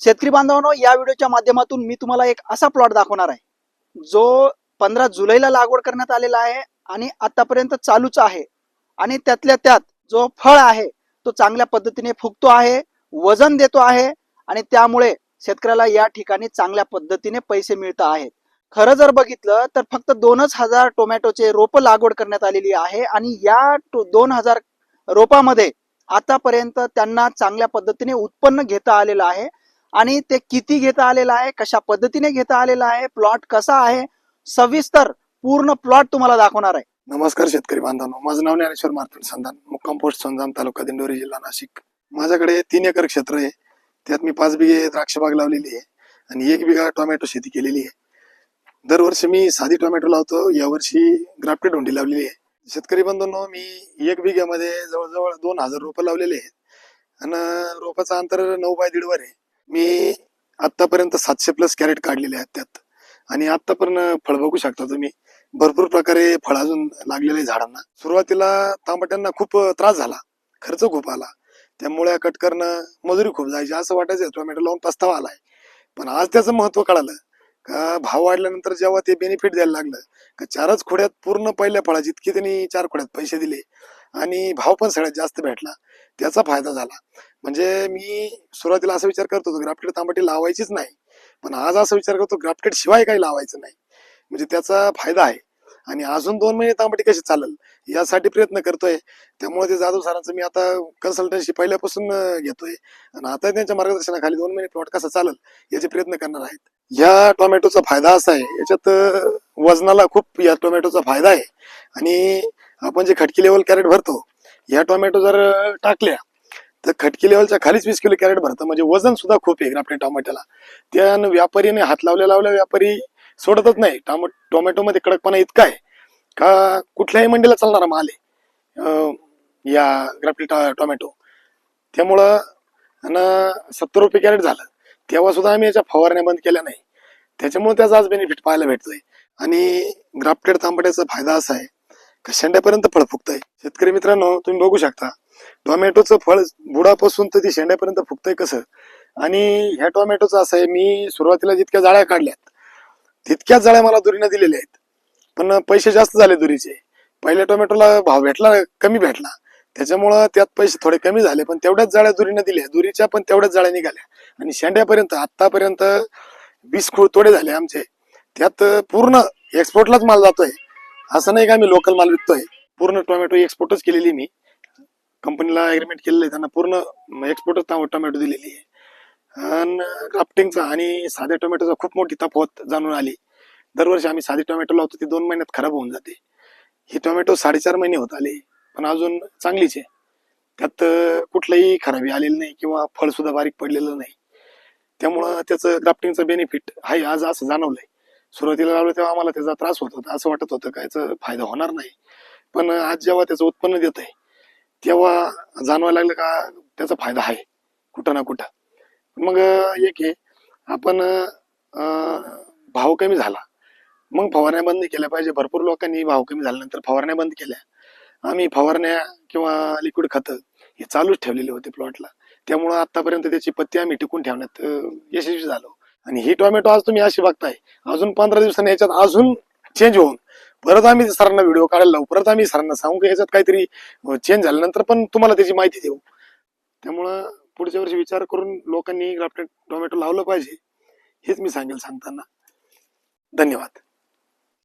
शेतकरी बांधवांनो या व्हिडिओच्या माध्यमातून मी तुम्हाला एक असा प्लॉट दाखवणार आहे. जो पंधरा जुलैला लागवड करण्यात आलेला आहे आणि आतापर्यंत चालूच आहे. आणि त्यातल्या त्यात जो फळ आहे तो चांगल्या पद्धतीने फुगतो आहे वजन देतो आहे आणि त्यामुळे शेतकऱ्याला या ठिकाणी चांगल्या पद्धतीने पैसे मिळत आहेत. खरं जर बघितलं तर फक्त दोनच हजार टोमॅटोचे रोप लागवड करण्यात आलेली आहे आणि या दोन हजार रोपामध्ये आतापर्यंत त्यांना चांगल्या पद्धतीने उत्पन्न घेता आलेलं आहे. आणि ते किती घेता आलेलं आहे कशा पद्धतीने घेता आलेलं आहे प्लॉट कसा आहे सविस्तर पूर्ण प्लॉट तुम्हाला दाखवणार आहे. नमस्कार शेतकरी बांधवांनो माझं नाव ज्ञानेश्वर मार्तंड संधान मुक्काम पोस्ट संजाम तालुका दिंडोरी जिल्हा नाशिक. माझ्याकडे तीन एकर क्षेत्र आहे त्यात मी पाच बिघे द्राक्ष बाग लावलेली आहे आणि एक बिघा टोमॅटो शेती केलेली आहे. दरवर्षी मी साधी टोमॅटो लावतो यावर्षी ग्राफ्टेड हुंडी लावलेली आहे. शेतकरी बंधूंनो मी एक बिघ्यामध्ये जवळजवळ दोन हजार रोपं लावलेले आहेत. आणि रोपाचं अंतर नऊ बाय दीडवर आहे. मी आतापर्यंत सातशे प्लस कॅरेट काढलेले आहेत त्यात. आणि आतापर्यंत फळ बघू शकता तुम्ही. भरपूर प्रकारे फळ अजून लागलेले आहे झाडांना. सुरुवातीला तांबट्यांना खूप त्रास झाला. खर्च खूप आला. त्यामुळे कट करणं मजुरी खूप जायची. असं वाटायचं टोमॅटो लावून पस्तावा आलाय. पण आज त्याचं महत्त्व कळालं. का भाव वाढल्यानंतर जेव्हा ते बेनिफिट द्यायला लागलं का चारच खोड्यात पूर्ण पहिल्या फळाची इतकी त्यांनी चार खोड्यात पैसे दिले. आणि भाव पण सगळ्यात जास्त भेटला. त्याचा फायदा झाला. म्हणजे मी सुरुवातीला असा विचार करत होतो ग्राफ्टेड तांबटी लावायचीच नाही. पण आज असा विचार करतो ग्राफ्टेड शिवाय काही लावायचं नाही. म्हणजे त्याचा फायदा आहे. आणि अजून दोन महिने तांबटी कशी चालेल यासाठी प्रयत्न करतोय. त्यामुळे ते जाधव सरांचं मी आता कन्सल्टन्सी पहिल्यापासून घेतोय. आणि आता त्यांच्या मार्गदर्शनाखाली दोन महिने प्लॉट कसा चालेल याचे प्रयत्न करणार आहेत. या टोमॅटोचा फायदा असा आहे याच्यात वजनाला खूप या टोमॅटोचा फायदा आहे. आणि आपण जे खटकी लेवल कॅरेट भरतो या टोमॅटो जर टाकल्या तर खटकी लेवलच्या खालीच वीस किलो कॅरेट भरतं. म्हणजे वजन सुद्धा खूप आहे आपल्या टोमॅटोला त्यानं व्यापारीने हात लावल्या लावल्या व्यापारी सोडतच नाही. टोमॅ टोमॅटोमध्ये कडकपणा इतका आहे का कुठल्याही मंडीला चालणारा माल आहे या ग्राफ्टी टोमॅटो त्यामुळं आणि सत्तर रुपये कॅरेट झालं. तेव्हा सुद्धा आम्ही याच्या फवारण्या बंद केल्या नाही. त्याच्यामुळे त्याचा आज बेनिफिट पाहायला भेटतोय. आणि ग्राफ्टेड तांबड्याचा फायदा असा आहे का शेंड्यापर्यंत फळ फुगतंय? शेतकरी मित्रांनो तुम्ही बघू शकता. टोमॅटोचं फळ बुडापासून तर ती शेंड्यापर्यंत फुगतंय कसं? आणि ह्या टोमॅटोचं असं आहे मी सुरुवातीला जितक्या जाळ्या काढल्यात तितक्याच जाळ्या मला दुरीनं दिलेल्या आहेत. पण पैसे जास्त झाले दुरीचे. पहिल्या टोमॅटोला भाव भेटला कमी भेटला. त्याच्यामुळं त्यात पैसे थोडे कमी झाले पण तेवढ्याच जाळ्या दुरीनं दिल्या. दुरीच्या पण तेवढ्याच जाळ्या निघाल्या. आणि शेंड्यापर्यंत आतापर्यंत वीस खोड तोडे झाले आमचे. त्यात पूर्ण एक्सपोर्टलाच माल जातोय. असं नाही का आम्ही लोकल माल विकतोय. पूर्ण टोमॅटो एक्सपोर्टच केलेली मी. कंपनीला अग्रीमेंट केलेलं आहे. त्यांना पूर्ण एक्सपोर्टच टोमॅटो दिलेली आहे. आणि क्राफ्टिंगचा आणि साध्या टोमॅटोचा खूप मोठी तफावत जाणून आली. दरवर्षी आम्ही साधी टोमॅटो लावतो ती दोन महिन्यात खराब होऊन जाते. ही टोमॅटो साडेचार महिने होत आले. पण अजून चांगलीच आहे. त्यात कुठलंही खराबी आलेलं नाही किंवा फळ सुद्धा बारीक पडलेलं नाही. त्यामुळं त्याचं ग्राफ्टिंगचं बेनिफिट आहे आज असं जाणवलंय. सुरुवातीला लावलं तेव्हा आम्हाला त्याचा त्रास होत होता. असं वाटत होतं कायच फायदा होणार नाही. पण आज जेव्हा त्याचं उत्पन्न देत आहे तेव्हा जाणवायला लागलं का त्याचा फायदा आहे कुठं ना कुठं. मग एक आहे आपण भाव कमी झाला. मग फवारण्या बंद केल्या पाहिजे. भरपूर लोकांनी भाव कमी झाल्यानंतर फवारण्या बंद केल्या. आम्ही फवारण्या किंवा लिक्विड खतं हे चालूच ठेवलेले होते प्लॉटला त्यामुळं आतापर्यंत त्याची पत्ती आम्ही टिकून ठेवण्यात यशस्वी झालो. आणि ही टोमॅटो आज तुम्ही अशी बघताय. अजून पंधरा दिवसांनी याच्यात अजून चेंज होऊन. परत आम्ही सरांना व्हिडिओ काढायला लावू. परत आम्ही सरांना सांगू की याच्यात काहीतरी चेंज झाल्यानंतर पण तुम्हाला त्याची माहिती देऊ. त्यामुळं पुढच्या वर्षी विचार करून लोकांनी ग्राफ्टेड टोमॅटो लावलं पाहिजे. हेच मी सांगेल सांगताना. धन्यवाद.